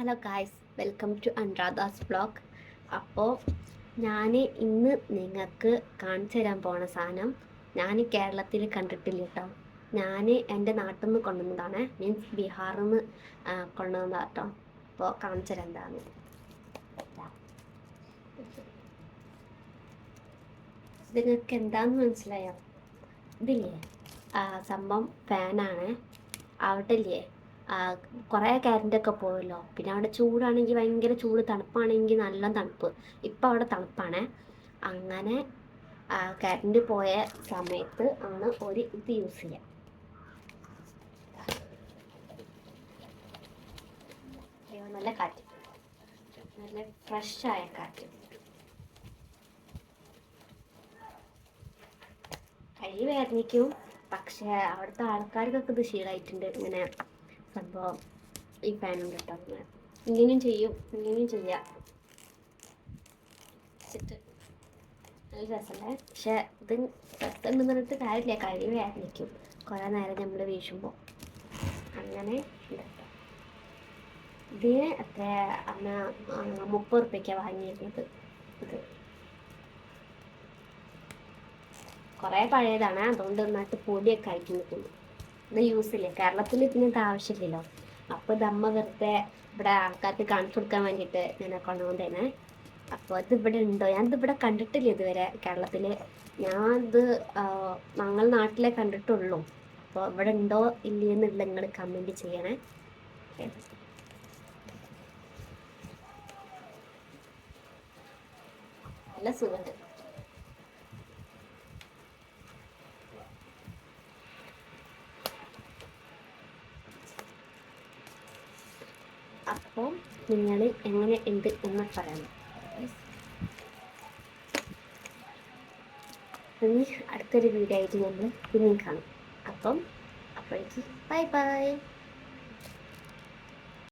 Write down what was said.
Hello guys welcome to Anuradha's blog അപ്പോൾ ഞാൻ ഇന്ന് നിങ്ങൾക്ക് കാണിച്ചു തരാൻ പോണ സാധനം ഞാൻ കേരളത്തിൽ കണ്ടിട്ടില്ല കേട്ടോ ഞാൻ എന്റെ നാട്ടിൽ നിന്ന് കൊണ്ടുവന്നതാണ്. മീൻസ് ബീഹാറിൽ നിന്ന് കൊണ്ടുവന്നതാണ് കേട്ടോ അപ്പോൾ കാണിച്ചു തരാം എന്താണ് നിങ്ങൾക്ക് എന്താന്ന് മനസ്സിലായോ? ഇതില്ലേ? സംഭവം ഫാനാണ്. അവിടെ ഇല്ലേ? കുറേ കറണ്ടൊക്കെ പോയല്ലോ. പിന്നെ അവിടെ ചൂടാണെങ്കിൽ ഭയങ്കര ചൂട് തണുപ്പാണെങ്കിൽ നല്ല തണുപ്പ്. ഇപ്പം അവിടെ തണുപ്പാണ്. അങ്ങനെ കറണ്ട് പോയ സമയത്ത് ആണ് ഒരു ഇത് യൂസ് അയ്യോ, നല്ല കാറ്റ്. നല്ല ഫ്രഷായ കാറ്റ്. കൈ വേദനിക്കും. പക്ഷേ അവിടുത്തെ ആൾക്കാർക്കൊക്കെ ഇത് ശീലമായിട്ടുണ്ട് ഇങ്ങനെ സംഭവം ഈ ഫാനും കിട്ടുന്നത് ഇങ്ങനെയും ചെയ്യും ഇങ്ങനെയും ചെയ്യാം. നല്ല രസമല്ലേ പക്ഷെ ഇത് രസമുണ്ടെന്ന് പറഞ്ഞിട്ട് കാര്യമില്ല. കഴിവായിരിക്കും വേദനിക്കും. കുറേ നേരം നമ്മൾ വീശുമ്പോൾ അങ്ങനെ. ഇതിന് അത്ര അമ്മ മുപ്പത് റുപ്യക്കാണ് വാങ്ങിയിരുന്നത്. ഇത്. കുറേ പഴയതാണ്. അതുകൊണ്ട് നന്നായിട്ട് പൊടിയൊക്കെ ആയിട്ട് നിൽക്കുന്നു ഇത് യൂസ് ഇല്ല കേരളത്തിൽ പിന്നെ ഇത് ആവശ്യമില്ലല്ലോ. അപ്പോൾ ഇതമ്മ വെറുതെ ഇവിടെ ആൾക്കാർക്ക് കാണിച്ചു കൊടുക്കാൻ വേണ്ടിയിട്ട് ഞാൻ കൊണ്ടുവന്നതാണ് അപ്പോൾ ഇത് ഇവിടെ ഉണ്ടോ? ഞാൻ ഇത് ഇവിടെ കണ്ടിട്ടില്ല ഇതുവരെ കേരളത്തിൽ. ഞാൻ ഇത് ഞങ്ങൾ നാട്ടിലെ കണ്ടിട്ടുള്ളൂ. അപ്പോൾ ഇവിടെ ഉണ്ടോ ഇല്ലയെന്നുള്ള നിങ്ങൾ കമന്റ് ചെയ്യണേ. നല്ല സുഖമുണ്ട്. അപ്പോൾ നിങ്ങൾ എങ്ങനെ ഉണ്ട് എന്ന് പറയണം. ഇനി അടുത്തൊരു വീഡിയോ ആയിട്ട് നമ്മൾ പിന്നെയും കാണും. അപ്പം അപ്പോഴേക്ക് ബൈ ബൈ